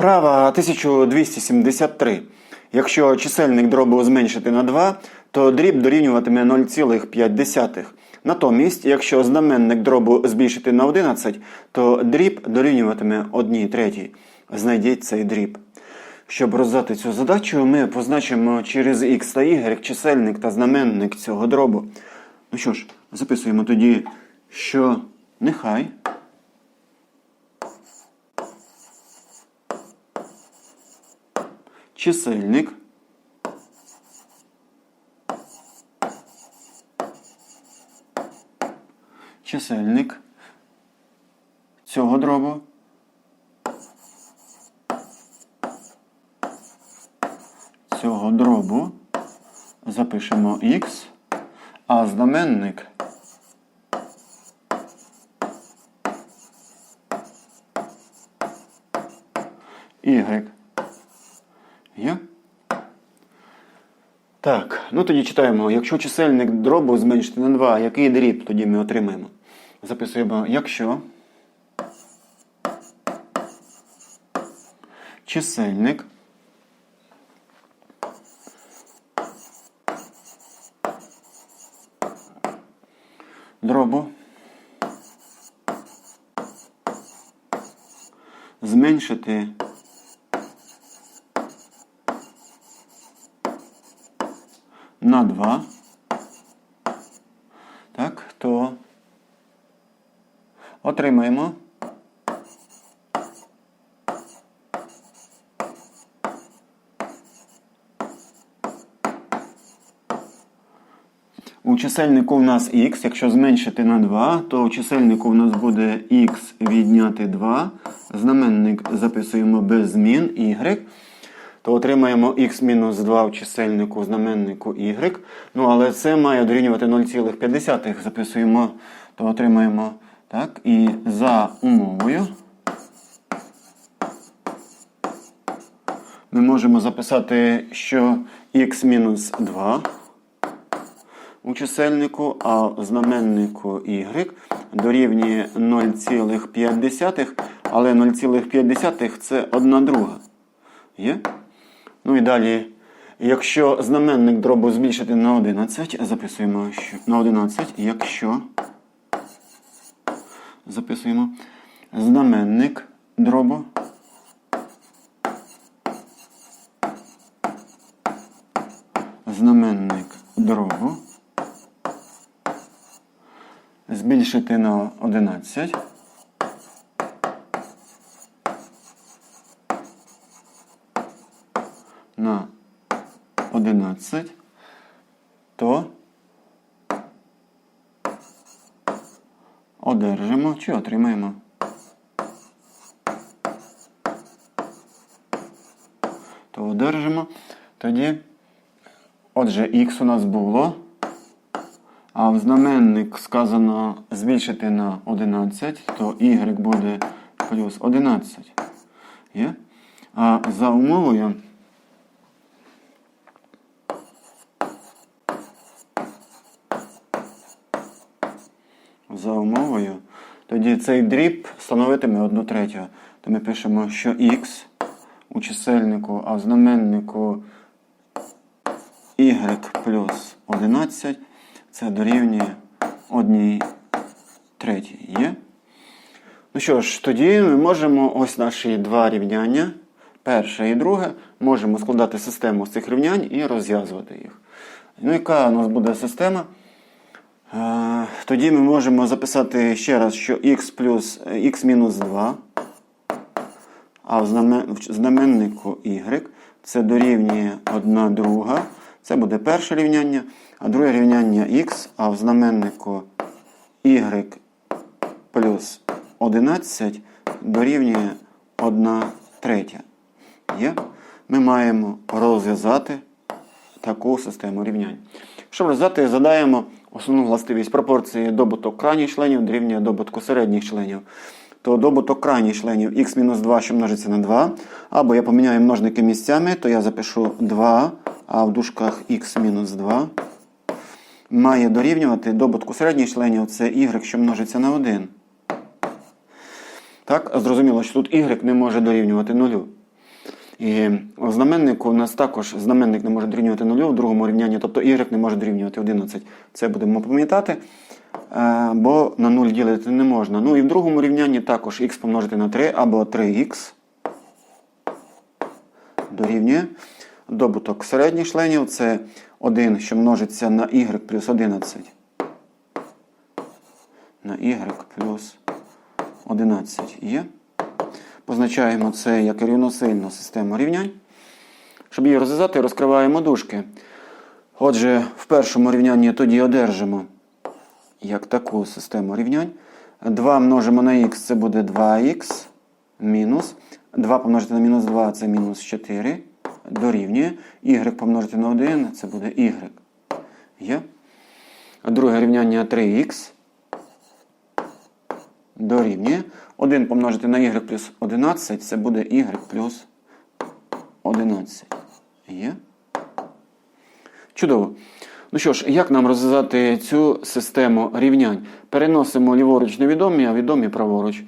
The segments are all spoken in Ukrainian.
Вправа 1273. Якщо чисельник дробу зменшити на 2, то дріб дорівнюватиме 0,5. Натомість, якщо знаменник дробу збільшити на 11, то дріб дорівнюватиме 1 третій. Знайдіть цей дріб. Щоб роздати цю задачу, ми позначимо через x та y чисельник та знаменник цього дробу. Ну що ж, записуємо тоді, що нехай чисельник чисельник цього дробу цього дробу запишемо x, а знаменник y. Є? Так, ну тоді читаємо. Якщо чисельник дробу зменшити на 2, який дріб тоді ми отримаємо? Записуємо, якщо чисельник дробу зменшити на 2, так, то отримаємо У чисельнику в нас х, якщо зменшити на 2, то у чисельнику в нас буде х відняти 2. Знаменник записуємо без змін y. То отримаємо х-2 в чисельнику знаменнику y. Ну, але це має дорівнювати 0,5. Записуємо, то отримаємо так. І за умовою ми можемо записати, що х-2 у чисельнику, а знаменнику y дорівнює 0,5, але 0,5 це 1 друга. Є? Ну і далі, якщо знаменник дробу збільшити на 11, записуємо що на 11, якщо записуємо знаменник дробу знаменник дробу збільшити на 11. На 11, то одержимо чи отримаємо. То одержимо. Тоді, отже, х у нас було. А в знаменник сказано збільшити на 11, то y буде плюс 11. Є? А за умовою за умовою, тоді цей дріб становитиме 1 третю. То ми пишемо, що х у чисельнику, а в знаменнику y плюс 11 це дорівнює 1 третій. Є? Ну що ж, тоді ми можемо ось наші два рівняння, перше і друге, можемо складати систему з цих рівнянь і розв'язувати їх. Ну, яка у нас буде система? Е, Тоді ми можемо записати ще раз, що х плюс х мінус 2, а в знаменнику y це дорівнює 1 друга. Це буде перше рівняння, а друге рівняння х, а в знаменнику y плюс 11 дорівнює 1 третя. Є? Ми маємо розв'язати таку систему рівнянь. Щоб розв'язати, задаємо основну властивість пропорції добуток крайніх членів дорівнює добутку середніх членів. То добуток крайніх членів х-2, що множиться на 2. Або я поміняю множники місцями, то я запишу 2, а в дужках х-2 має дорівнювати добутку середніх членів це y, що множиться на 1. Так, зрозуміло, що тут y не може дорівнювати нулю. І у знаменнику у нас також знаменник не може дорівнювати нулю в другому рівнянні, тобто y не може дорівнювати 11. Це будемо пам'ятати, е, бо на 0 ділити не можна. Ну і в другому рівнянні також x помножити на 3 або 3х дорівнює. Добуток середніх членів це 1, що множиться на y плюс 11. На y плюс 11 є. Позначаємо це як рівносильну систему рівнянь. Щоб її розв'язати, розкриваємо дужки. Отже, в першому рівнянні тоді одержимо як таку систему рівнянь. 2 множимо на х, це буде 2х мінус. 2 помножити на мінус 2 це мінус 4. Дорівнює. Y помножити на 1 це буде y. Є. Друге рівняння 3х. Дорівнює. 1 помножити на y плюс 11 це буде y плюс 11. Є. Чудово. Ну що ж, як нам розв'язати цю систему рівнянь? Переносимо ліворуч невідомі, а відомі праворуч.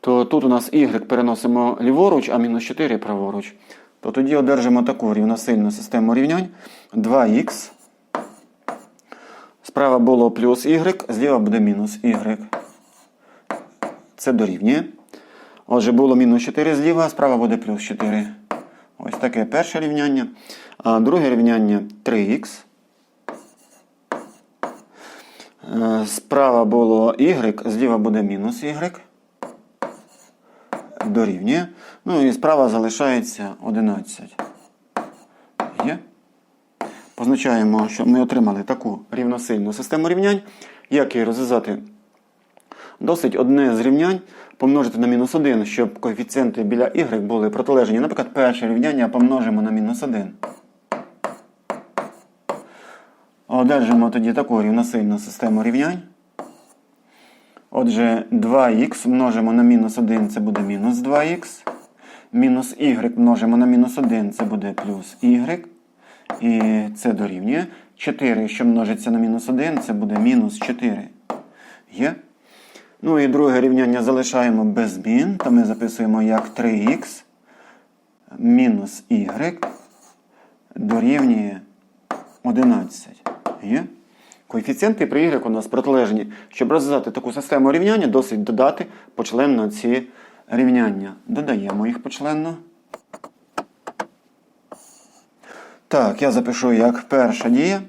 То тут у нас y переносимо ліворуч, а мінус 4 праворуч. То тоді одержимо таку рівносильну систему рівнянь. 2х. Справа було плюс y, зліва буде мінус y. Це дорівнює. Отже, було мінус 4 зліва, справа буде плюс 4. Ось таке перше рівняння. А друге рівняння 3х. Е, Справа було y, зліва буде мінус y. Дорівнює. Ну і справа залишається 11. Є. Позначаємо, що ми отримали таку рівносильну систему рівнянь. Як її розв'язати? Досить одне з рівнянь помножити на мінус 1, щоб коефіцієнти біля y були протилежні. Наприклад, перше рівняння помножимо на мінус 1. Одержимо тоді таку рівносильну систему рівнянь. Отже, 2х множимо на мінус 1, це буде мінус 2х. Мінус y множимо на мінус 1, це буде плюс y. І це дорівнює. 4, що множиться на мінус 1, це буде мінус 4. Є? Ну і друге рівняння залишаємо без змін, то ми записуємо як 3х мінус y дорівнює 11. Є? Коефіцієнти при y у нас протилежні. Щоб розв'язати таку систему рівняння, досить додати почленно ці рівняння. Додаємо їх почленно. Так, я запишу як перша дія.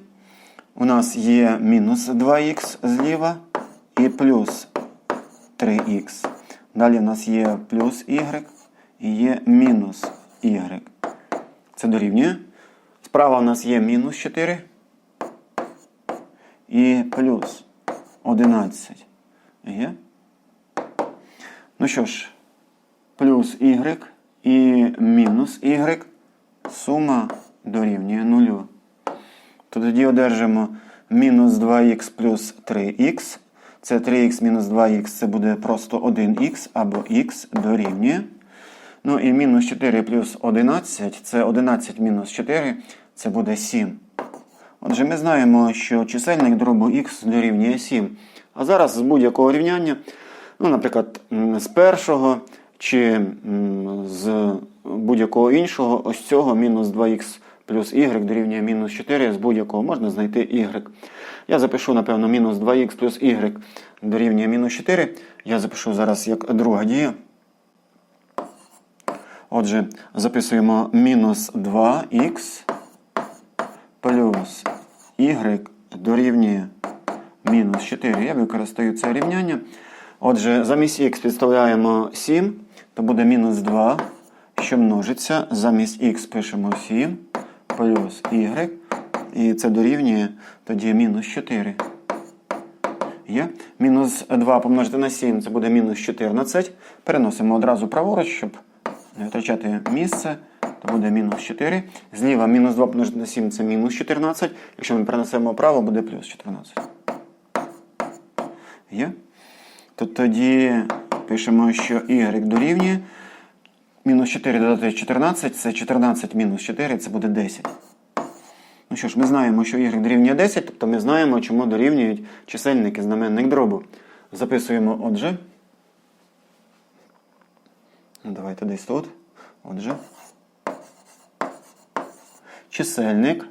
У нас є мінус 2х зліва і плюс 3х. Далі у нас є плюс y і є мінус y. Це дорівнює. Справа у нас є мінус 4 і плюс 11. Є? Ну що ж, плюс y і мінус y. Сума дорівнює 0. То тоді одержимо мінус 2х плюс 3х. Це 3х мінус 2х це буде просто 1х або х дорівнює. Ну і мінус 4 плюс 11 це 11 мінус 4, це буде 7. Отже, ми знаємо, що чисельник дробу х дорівнює 7. А зараз з будь-якого рівняння, ну, наприклад, з першого чи з будь-якого іншого, ось цього мінус 2х плюс y дорівнює мінус 4, з будь-якого можна знайти y. Я запишу, напевно, мінус 2х плюс y дорівнює мінус 4. Я запишу зараз як друга дія. Отже, записуємо мінус 2х плюс y дорівнює мінус 4. Я використаю це рівняння. Отже, замість х підставляємо 7, то буде мінус 2, що множиться. Замість х пишемо 7 плюс y. І це дорівнює тоді мінус 4. Є. Мінус 2 помножити на 7, це буде мінус 14. Переносимо одразу праворуч, щоб не втрачати місце. То буде мінус 4. Зліва мінус 2 помножити на 7 це мінус 14. Якщо ми перенесемо вправо, буде плюс 14. Є? То тоді пишемо, що y дорівнює. Мінус 4 додати 14, це 14 мінус 4, це буде 10. Ну що ж, ми знаємо, що y дорівнює 10, тобто ми знаємо, чому дорівнюють чисельники знаменник дробу. Записуємо, отже. Ну, Давайте десь тут. Отже. чисельник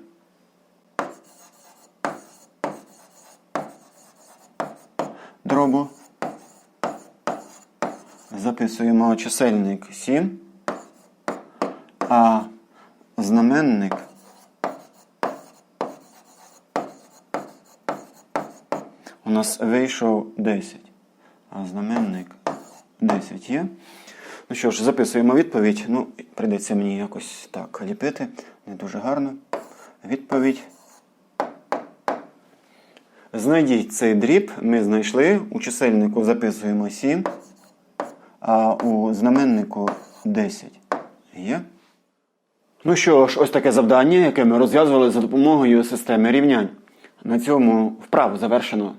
дробу. Записуємо чисельник 7, а знаменник у нас вийшов 10, а знаменник 10 є. Ну що ж, записуємо відповідь. Ну, прийдеться мені якось так ліпити. Не дуже гарно. Відповідь. Знайдіть цей дріб. Ми знайшли. У чисельнику записуємо 7, а у знаменнику 10. Є. Ну що ж, ось таке завдання, яке ми розв'язували за допомогою системи рівнянь. На цьому вправу завершено.